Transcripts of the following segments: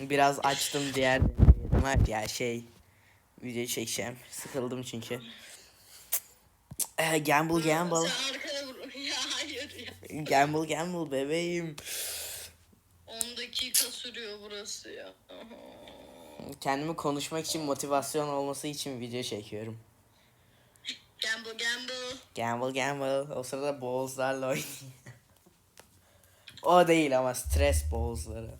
Biraz açtım diğer ama ya şey video çekeceğim. Sıkıldım çünkü. Eh, gamble gamble. Ya hayır ya. Gamble gamble bebeğim. 10 dakika sürüyor burası ya. Kendimi konuşmak için motivasyon olması için video çekiyorum. Gamble gamble. Gamble gamble. O sırada bowls'larla oynuyor. o değil ama stres bowls'ları.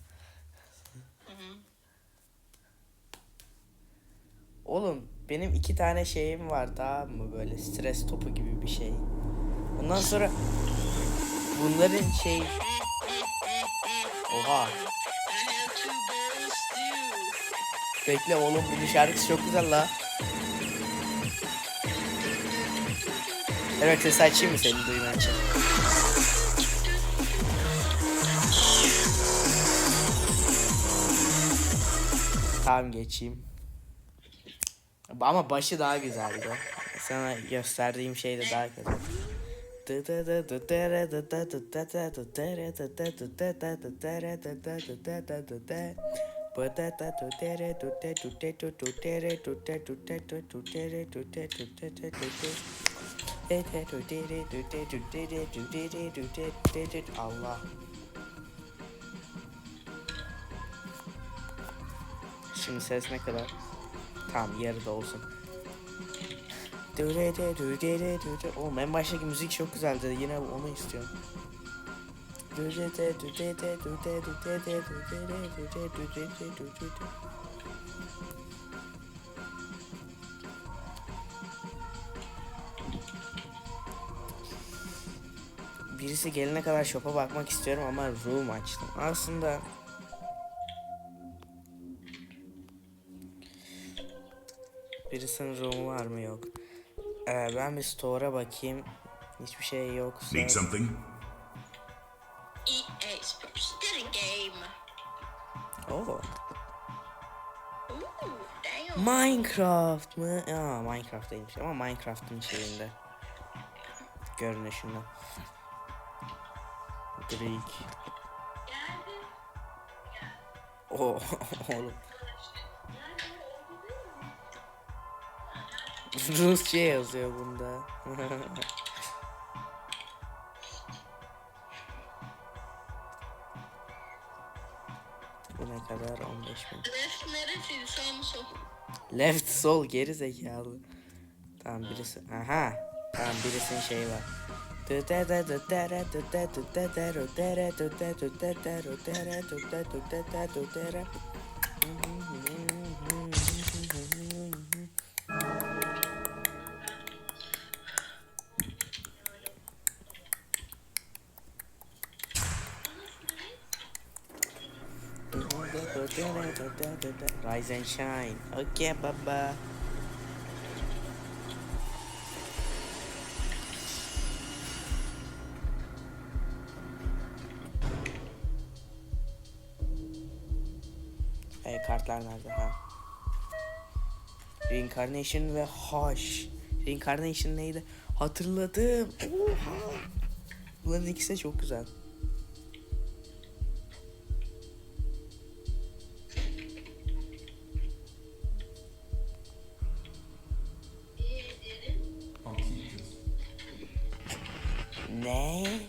Hı hı. Oğlum benim iki tane şeyim var tamam mı böyle stres topu gibi bir şey. Ondan sonra bunların şey Oha bekle oğlum bunun şarkısı çok güzel la. Evet ses açayım mı seni duyman için? Tamam geçeyim. Ama başı daha güzeldi. Sana gösterdiğim şey de daha güzel. Allah. Şimdi ses ne kadar? Tamam yarıda olsun. Oğlum en baştaki müzik çok güzeldi. Yine onu istiyorum. Birisi gelene kadar shop'a bakmak istiyorum ama room açtım. Aslında birisinin room'u var mı yok. Ee, ben bir store'a bakayım. Hiçbir şey yoksa. Need something? EA Sports Getting Game. Damn. Minecraft mı? Aa, Minecraft değilmiş ama Minecraft'ın şeyinde. Görünüşünde. Greek. Oo, oğlum. Rusça yazıyor bunda. Bu ne kadar? 15 bin. Left neresiydi sağ mı sol? Left sol geri zekalı. Tamam birisi. Aha. Tamam birisinin şeyi var. Rise and shine. Okay, baba. E, kartlar nerede ha? Reincarnation ve Hush. Reincarnation neydi? Hatırladım. Oha. Bunların ikisi de çok güzel. Ne?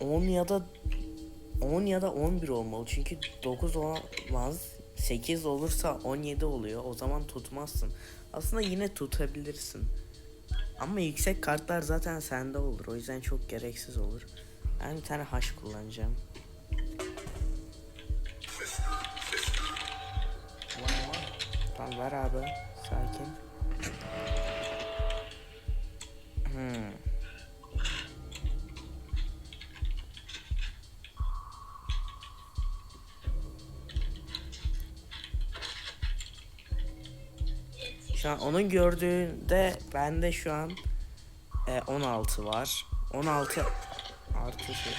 10 ya da 10 ya da 11 olmalı. Çünkü 9 olmaz. 8 olursa 17 oluyor. O zaman tutmazsın. Aslında yine tutabilirsin. Ama yüksek kartlar zaten sende olur. O yüzden çok gereksiz olur. Ben bir tane haş kullanacağım. Tamam ver abi. Sakin. Şu an onun gördüğünde bende şu an e, 16 var. 16 artı şey.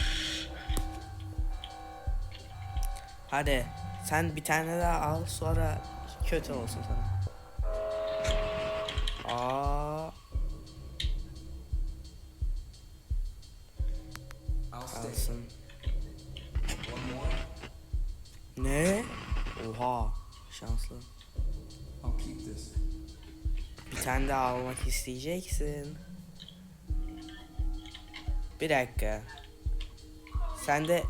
Hadi sen bir tane daha al sonra kötü olsun sana. Almak isteyeceksin. Bir dakika. Sende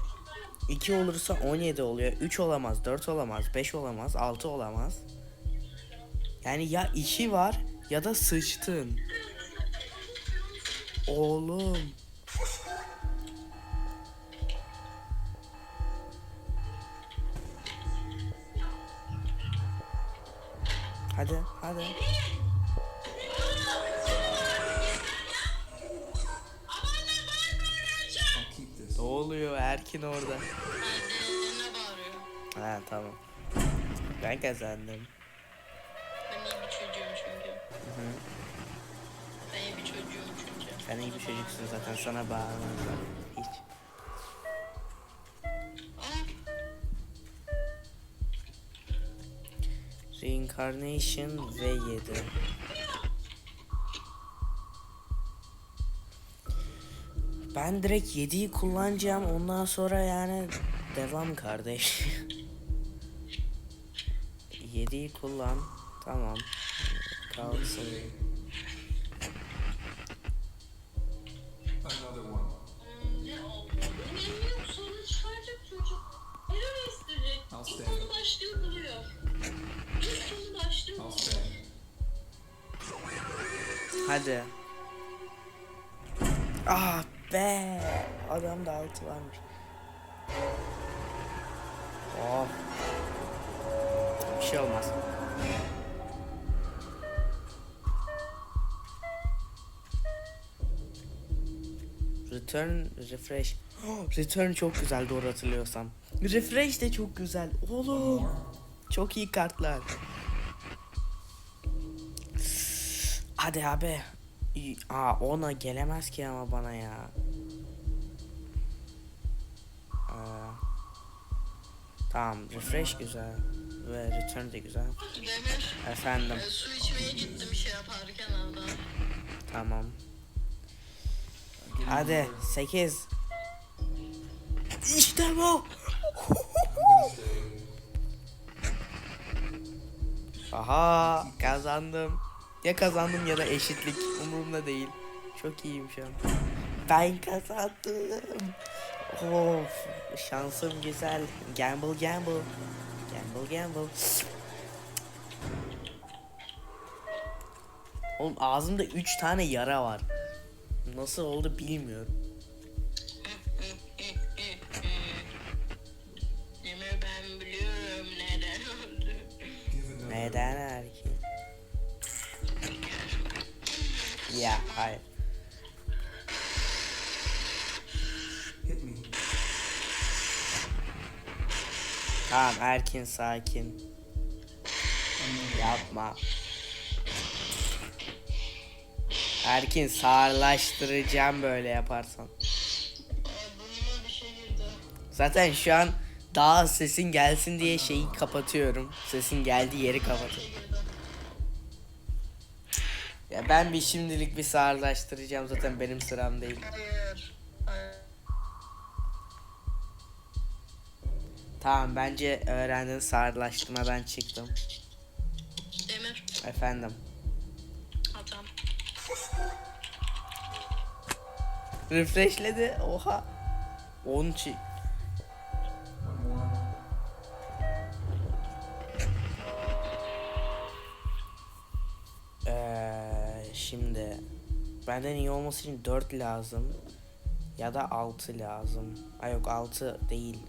2 olursa 17 oluyor. 3 olamaz, 4 olamaz, 5 olamaz, 6 olamaz. Yani ya 2 var ya da sıçtın. Oğlum. Hadi, hadi. oluyor Erkin orada? Ha tamam. Ben kazandım. Ben iyi bir çocuğum çünkü. Hı -hı. Ben iyi bir çocuğum çünkü. Sen iyi bir çocuksun zaten sana bağırmazlar. Hiç. Reincarnation V7 Ben direkt 7'yi kullanacağım. Ondan sonra yani devam kardeş. 7'yi kullan. Tamam. Kalsın. Şey olmaz. Return, refresh. Oh, return çok güzel doğru hatırlıyorsam. Refresh de çok güzel. Oğlum. Çok iyi kartlar. Hadi abi. Aa ona gelemez ki ama bana ya. Aa. Tamam refresh güzel ve return de güzel. Demir, Efendim e, su içmeye gittim şey yaparken orada. tamam. Hadi 8. İşte bu. Aha kazandım. Ya kazandım ya da eşitlik umurumda değil. Çok iyiyim şu an. Ben kazandım. Of şansım güzel. Gamble gamble. Gamble. Oğlum ağzımda 3 tane yara var. Nasıl oldu bilmiyorum. Demir ben biliyorum neden another. Neden erkeğim? Ya hayır. Tamam Erkin sakin. Yapma. Erkin sağırlaştıracağım böyle yaparsan. Zaten şu an daha sesin gelsin diye şeyi kapatıyorum. Sesin geldiği yeri kapatıyorum. Ya ben bir şimdilik bir sağırlaştıracağım zaten benim sıram değil. Tamam bence öğrendin sağırlaştırma ben çıktım. Demir. Efendim. Atam. Refreshledi. Oha. 10 çi- One more. Ee, şimdi benden iyi olması için 4 lazım ya da 6 lazım. Ay yok 6 değil.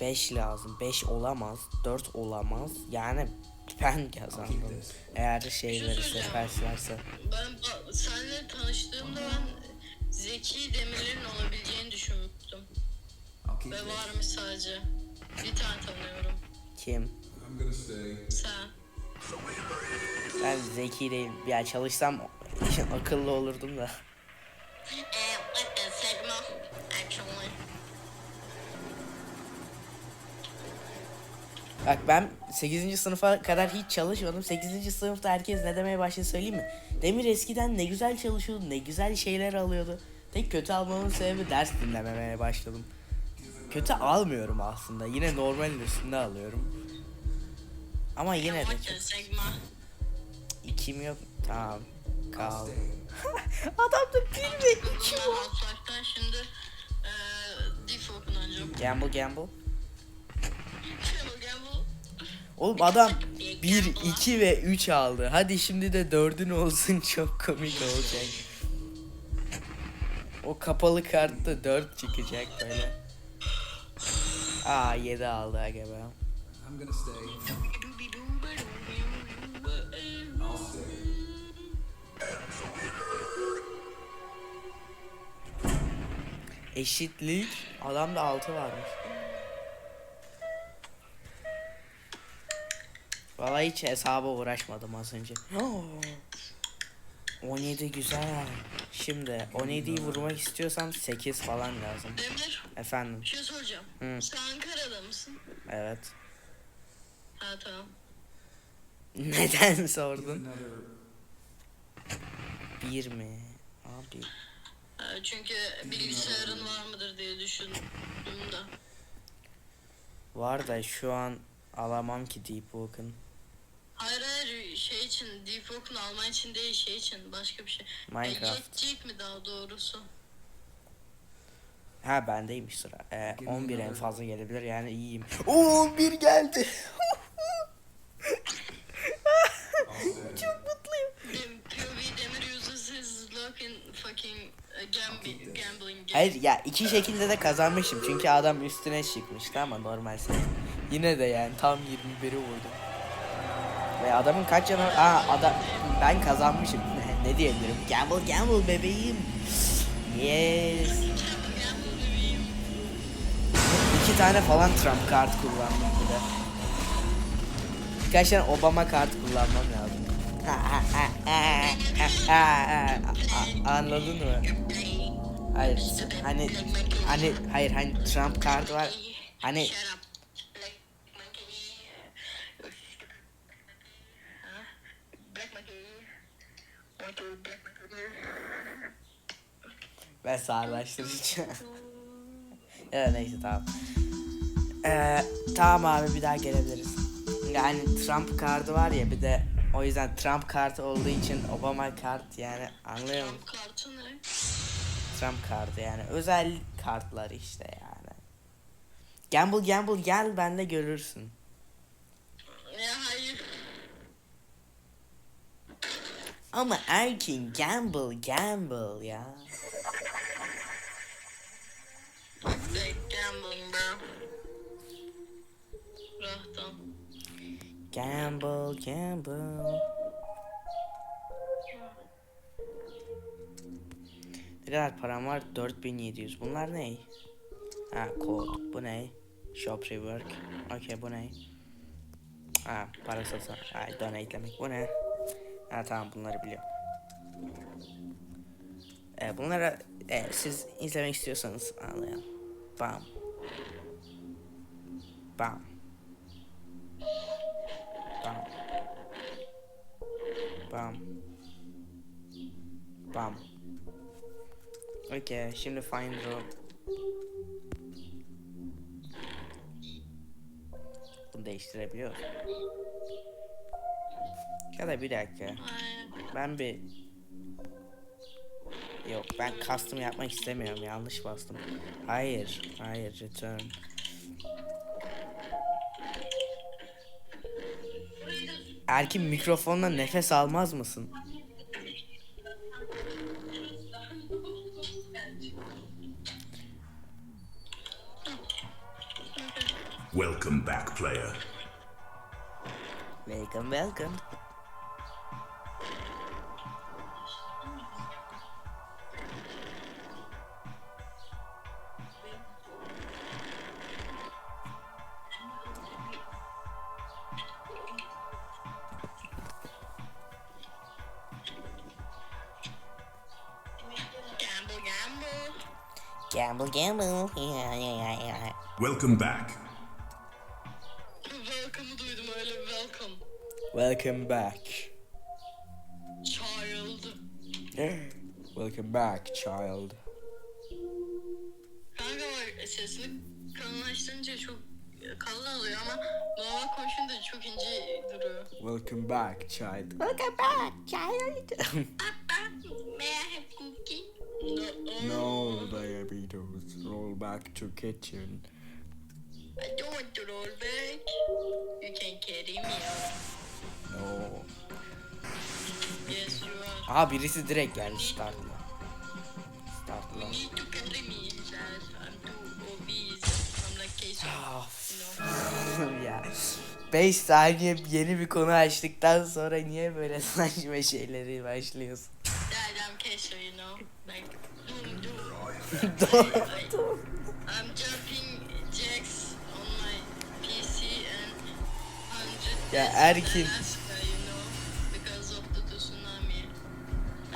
5 lazım. 5 olamaz. 4 olamaz. Yani ben kazandım. Eğer şey şey verirse, söyleyeceğim. karşılarsa. Ben seninle tanıştığımda ben zeki demirlerin olabileceğini düşünmüştüm. Ve varmış sadece. Bir tane tanıyorum. Kim? Sen. Ben zeki değilim. Ya çalışsam akıllı olurdum da. Bak ben 8. sınıfa kadar hiç çalışmadım. 8. sınıfta herkes ne demeye başladı söyleyeyim mi? Demir eskiden ne güzel çalışıyordu, ne güzel şeyler alıyordu. Tek kötü almamın sebebi ders dinlememeye başladım. Kötü almıyorum aslında. Yine normalin üstünde alıyorum. Ama yine de çok ikim yok. Tamam. Kal. stay. Adamda bir ve iki şimdi Default gamble. Gamble Oğlum adam 1, 2 ve 3 aldı. Hadi şimdi de 4'ün olsun çok komik olacak. O kapalı kartta 4 çıkacak böyle. Aa 7 aldı aga be. I'm gonna stay. I'll stay. Eşitlik. Adamda 6 varmış. Vallahi hiç hesaba uğraşmadım az önce. 17 güzel. Şimdi 17'yi vurmak istiyorsam 8 falan lazım. Demir, Efendim. bir şey soracağım. Hı. Sen Ankara'da mısın? Evet. Ha tamam. Neden sordun? 1 mi? Abi. Ha, çünkü bilgisayarın var mıdır diye düşündüm de. Var da şu an alamam ki Deep Woken. Şey için Default'un alman için değil şey için başka bir şey. Minecraft. E, yetecek mi daha doğrusu? Ha bendeymiş sıra. Ee, me 11 en fazla gelebilir yani iyiyim. Oo 11 geldi. Çok mutluyum. Dem POV Demir uses his luck in fucking uh, gambi- gambling game. Hayır ya iki şekilde de kazanmışım. Çünkü adam üstüne çıkmıştı ama normal set. Yine de yani tam 21'i vurdum. Ve adamın kaç canı... Aa adam... Ben kazanmışım. ne diyebilirim? Gamble gamble bebeğim. Yes. İki tane falan Trump kart kullandım bir de. Birkaç tane Obama kart kullanmam lazım. Anladın mı? Hayır, hani hani hayır hani Trump kartı var. Hani ben sağırlaştırıcı. ya neyse tamam. Ee, tamam abi bir daha gelebiliriz. Yani Trump kartı var ya bir de o yüzden Trump kartı olduğu için Obama kart yani anlıyor musun? Trump kartı ne? Trump kartı yani özel kartlar işte yani. Gamble gamble gel ben de görürsün. Ya hayır. Ama Erkin gamble gamble ya. Gamble gamble. Ne kadar param var? 4700. Bunlar ne? Ha kod. Bu ne? Shop rework. Okey bu ne? Ha para satın. Ha donatelemek. Bu ne? Ha tamam bunları biliyorum. Ee, bunlara e, siz izlemek istiyorsanız anlayalım. Bam. Bam. Bam. Bam. Bam. Okey, şimdi find row. Bunu değiştirebiliyor. Ya da bir dakika. Ben bir Yok ben custom yapmak istemiyorum. Yanlış bastım. Hayır. Hayır return. Erkin mikrofonla nefes almaz mısın? Welcome back, player. Welcome welcome. Welcome back. Welcome'ı duydum öyle welcome. Welcome back. Child. Welcome back child. Kanka bak sesini Kalınlaştırınca çok kalın oluyor ama normal konuşunca çok ince duruyor. Welcome back, child. Welcome back, child. No. No diabetes. Roll back to kitchen. I don't want to roll back. You can carry me out. No. Yes, you are. Aa birisi direkt geldi startla. Startla. You need to carry me inside. I'm too obese. I'm like queso. You know. ya 5 saniye yeni bir konu açtıktan sonra niye böyle saçma şeyleri başlıyorsun? I'm queso, you know. Like, doom doom. I'm jumping the tsunami.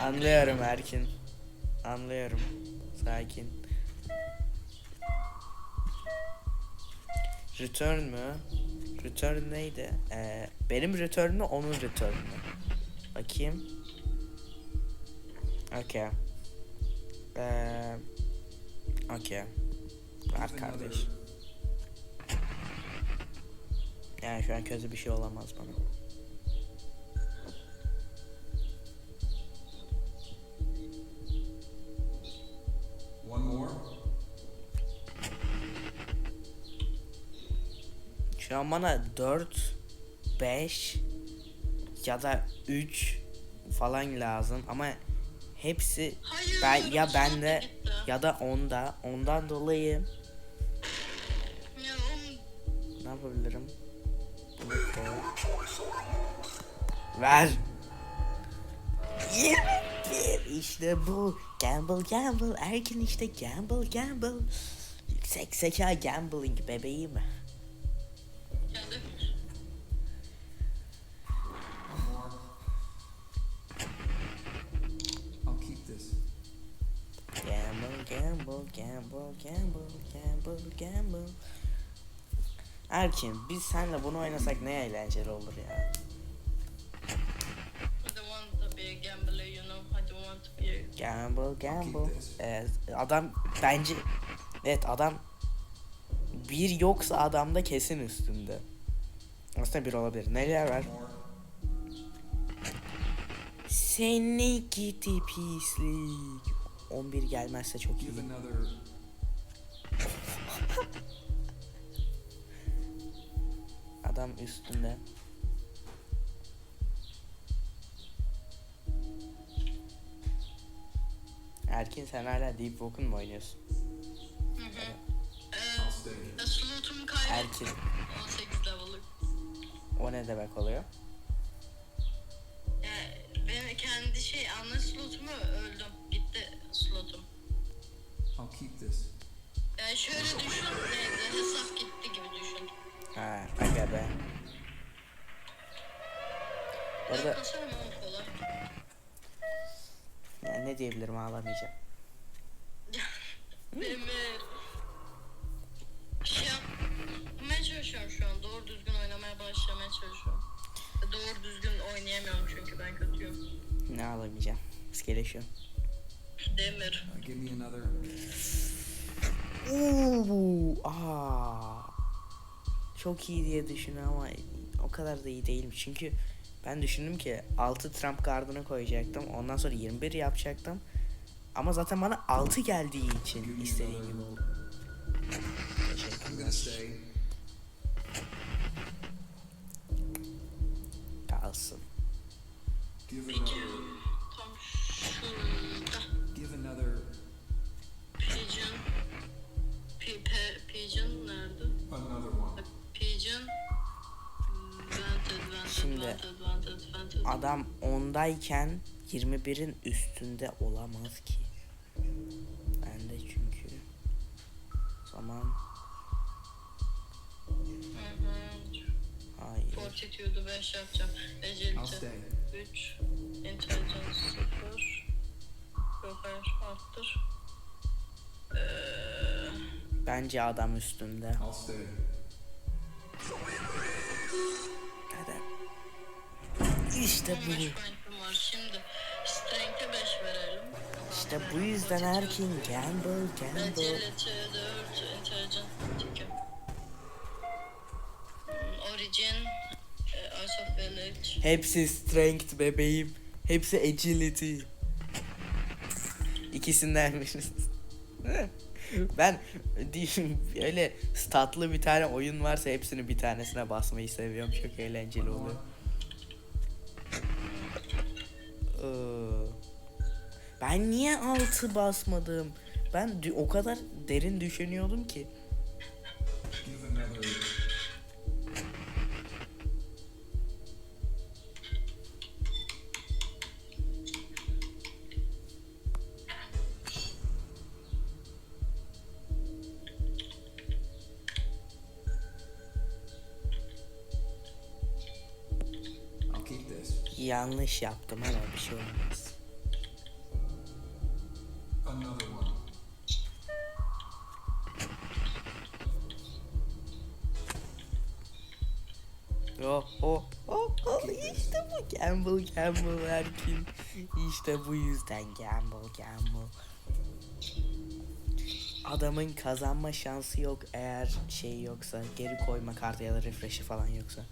Anlıyorum Erkin. Anlıyorum. Sakin. Return mü? Return neydi? Ee, benim return mü onun return mü? Bakayım. Okay. Ee, okay. Ver kardeş. Yani şu an kötü bir şey olamaz bana. One more. Şu an bana 4, 5 ya da 3 falan lazım ama hepsi Hayır, ben ya bende ya da onda ondan dolayı Ya ne yapabilirim? Ver. Yeah, işte bu. Gamble gamble. Erkin işte gamble gamble. Yüksek zeka gambling bebeğim. Erkin biz senle bunu oynasak ne eğlenceli olur ya. I don't want to be a gambler, you know. I don't want to be a... Gamble, gamble. Evet, adam bence evet adam bir yoksa adamda kesin üstünde. Aslında bir olabilir. Ver? More. Seni gidi pislik. 11 gelmezse çok iyi. Adam üstünde. Erkin sen hala Deep Walk'un mu oynuyorsun? I'll stay. Ee, slotumu kaybettim. Erkin. 18 level'lık. O ne demek oluyor? Ya, ben kendi şey ana slotumu öldüm. Gitti slotum. I'll keep this. Yani şöyle düşün, neydi? Hesap gitti. Ha, aga be. Orada yani ne diyebilirim ağlamayacağım. Benim e, şey yapmaya çalışıyorum şu an. Doğru düzgün oynamaya başlamaya çalışıyorum. Doğru düzgün oynayamıyorum çünkü ben kötüyüm. Ne ağlamayacağım. İskeleşiyorum. Demir. Give me another. Oo, aa. Çok iyi diye düşünüyorum ama o kadar da iyi değilmiş. Çünkü ben düşündüm ki 6 Trump kartını koyacaktım. Ondan sonra 21 yapacaktım. Ama zaten bana 6 geldiği için istediğim gibi oldu. Kalsın. Give another. Adam 10'dayken 21'in üstünde olamaz ki. Ben de çünkü. Zaman hayır. Fortitude'u 5 yapacağım. Agility stay. 3. Intelligence 0. Yok hayır arttır. Eee... Bence adam üstünde. I'll işte bu. Şimdi strength'e 5 verelim. İşte bu yüzden Erkin gamble gamble. Origin, Hepsi strength bebeğim. Hepsi agility. İkisindenmişiz. ben diyeyim öyle statlı bir tane oyun varsa hepsini bir tanesine basmayı seviyorum. Çok eğlenceli oluyor. Ee, Ben niye altı basmadım? Ben o kadar derin düşünüyordum ki. Yanlış yaptım ama bir şey olmaz. Oh oh oh oh işte bu gamble gamble Erkin. İşte bu yüzden gamble gamble. Adamın kazanma şansı yok eğer şey yoksa geri koyma kartı ya da refresh'i falan yoksa.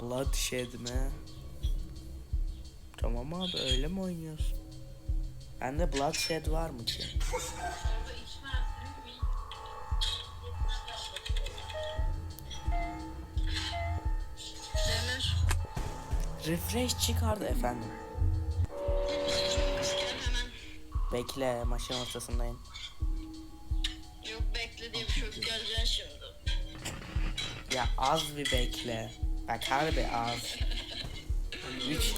Bloodshed mi? Tamam abi öyle mi oynuyorsun? Bende Bloodshed var mı ki? Refresh çıkardı efendim. Bekle maçın ortasındayım. Yok bekle diye bir şey yok. Geleceksin şimdi. Ya az bir bekle. Bak harbi az. 3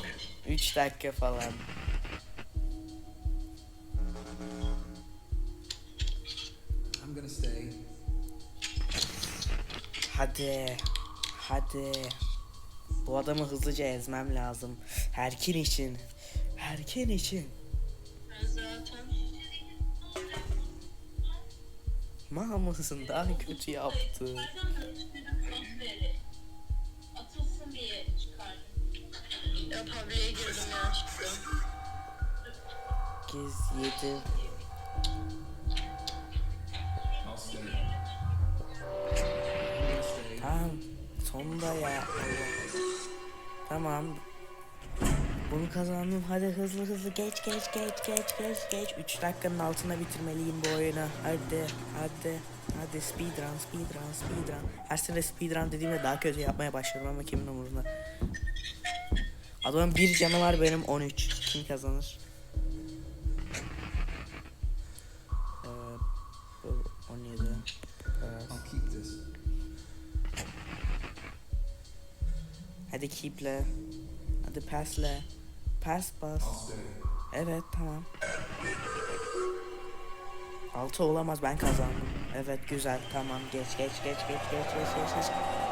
3 dakika falan. I'm gonna stay. Hadi. Hadi. Bu adamı hızlıca ezmem lazım. Herkin için. Herkin için. Ben zaten Mahmut'un daha kötü yaptı. Ya public'e girdim stay. I'm gonna stay. Tamam. Sonunda ya. Tamam. Bunu kazandım. Hadi hızlı hızlı geç geç geç geç geç geç. 3 dakikanın altına bitirmeliyim bu oyunu. Hadi hadi. Hadi speedrun speedrun speedrun. Her sene speedrun dediğimde daha kötü yapmaya başladım ama kimin umurunda. Adamın bir canı var benim 13. Kim kazanır? Ee, 17. Evet. Hadi keeple. Hadi passle. Pass bas. Evet tamam. 6 olamaz ben kazandım. Evet güzel tamam geç geç geç geç geç geç geç. geç.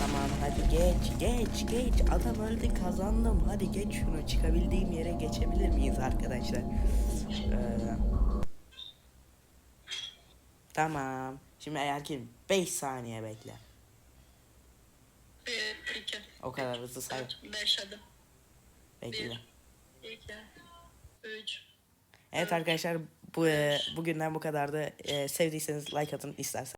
Tamam hadi geç geç geç. Adam öldü kazandım. Hadi geç şunu çıkabildiğim yere geçebilir miyiz arkadaşlar? Ee, tamam. Şimdi eğer ki 5 saniye bekle. 1, 2, o kadar hızlı say. 5 hadi. bekle. 2, 3, Evet arkadaşlar bu e, bugünden bu kadardı. E, sevdiyseniz like atın istersen.